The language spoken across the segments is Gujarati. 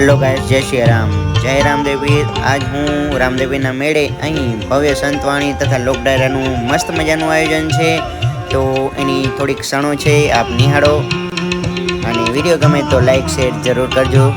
હેલો ગાઈસ જય શ્રી રામ. જય રામદેવી, આજ હું રામદેવીના મેળે અહીં ભવ્ય સંતવાણી તથા લોક ડાયરાનું મસ્ત મજાનું આયોજન છે. તો એની થોડીક ક્ષણો છે, આપ નિહાળો. અને વીડિયો ગમે તો લાઈક શેર જરૂર કરજો.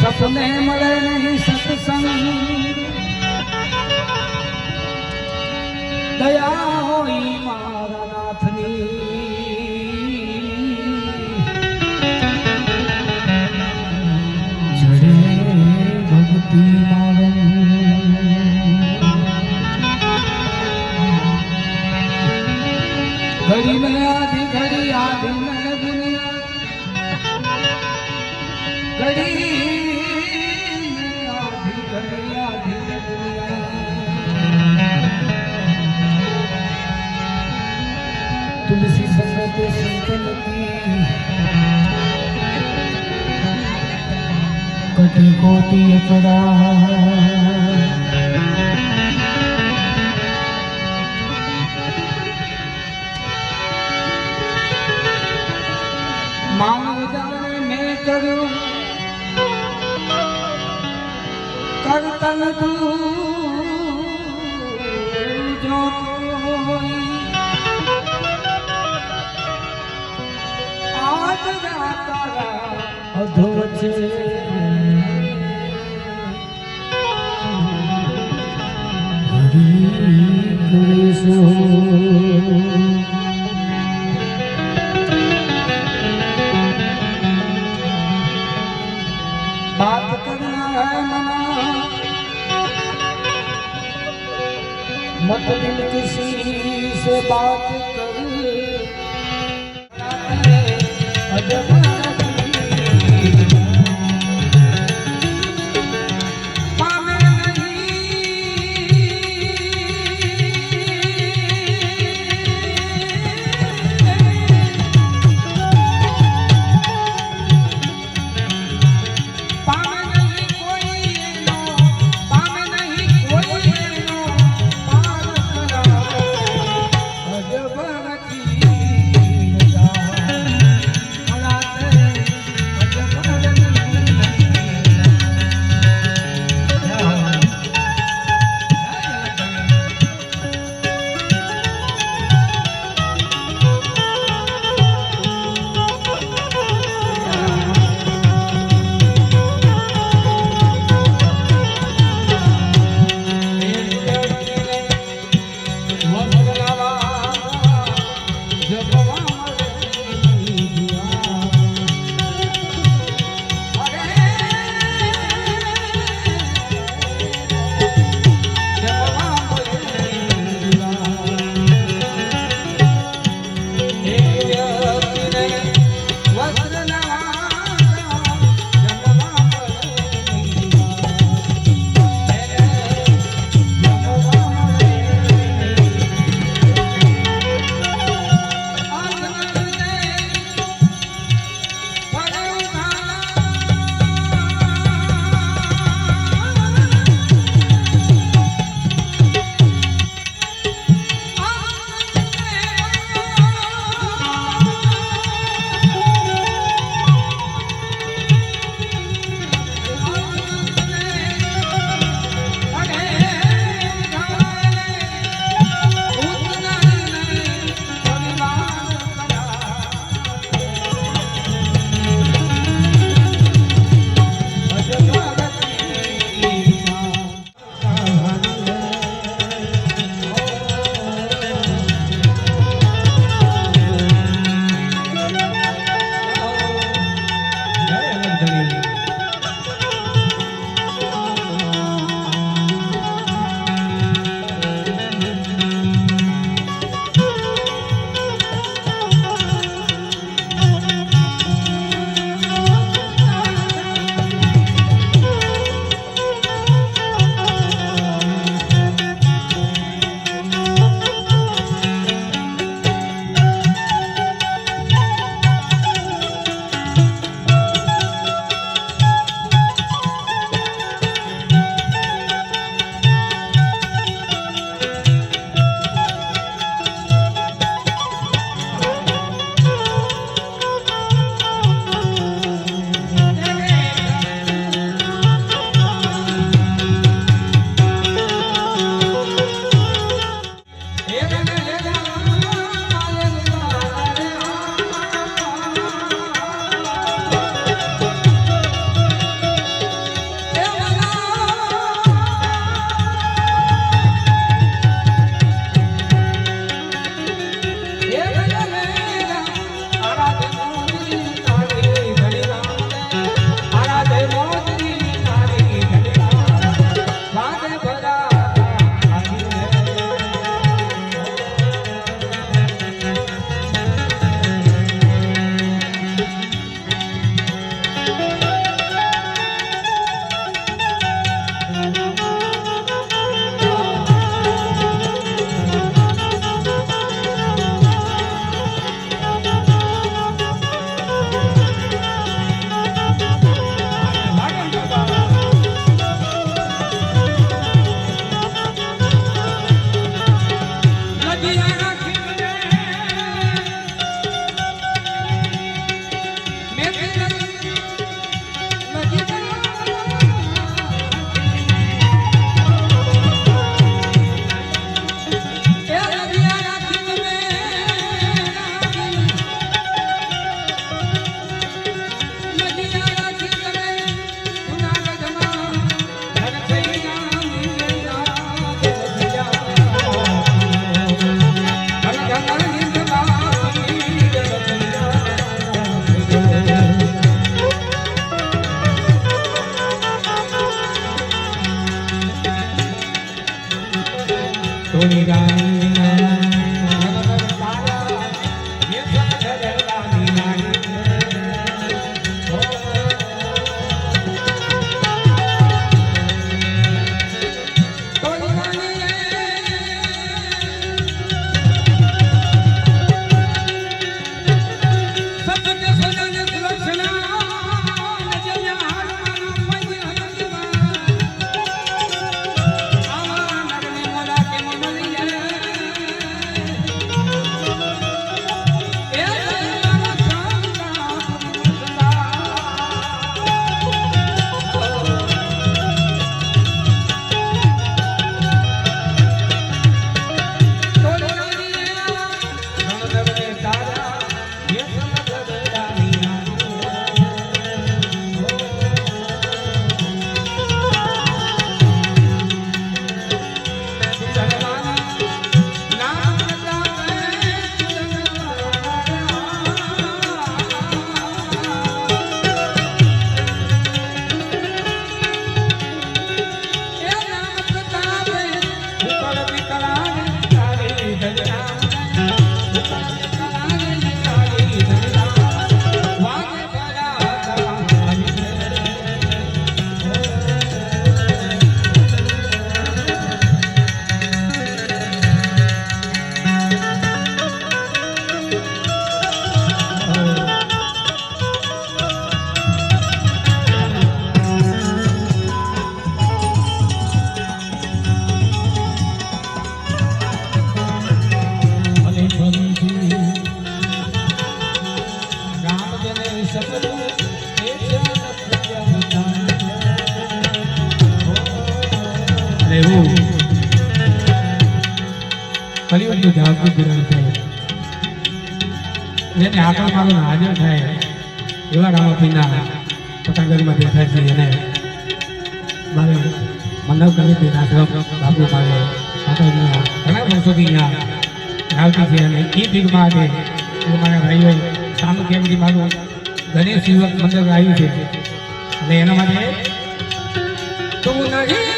સપને મળે નહીં સત્સંગ દયા આધી ઘડી આધી મેં દુનિયા ઘડી આધી ઘડી તુલસી સંગત સંતનતી કટી કોટી અપડા કર્યું. કરતન તું જો કોઈ આજ તારા અધો છે હરી about જેને આગળ મારો હાજર થાય. એવા રામાપીના પતંગરમાં દેખાય છે એને. મારે મનવ કરી આશ્રમ બાપુ મારે ઘણા વર્ષોથી અહીંયા આવતી છે અને એ ભીગમાં આજે મારા ભાઈઓ સામુ કેમથી મારું ગણેશ યુવક મંડળ આવ્યું છે. અને એના માટે તું નહીં.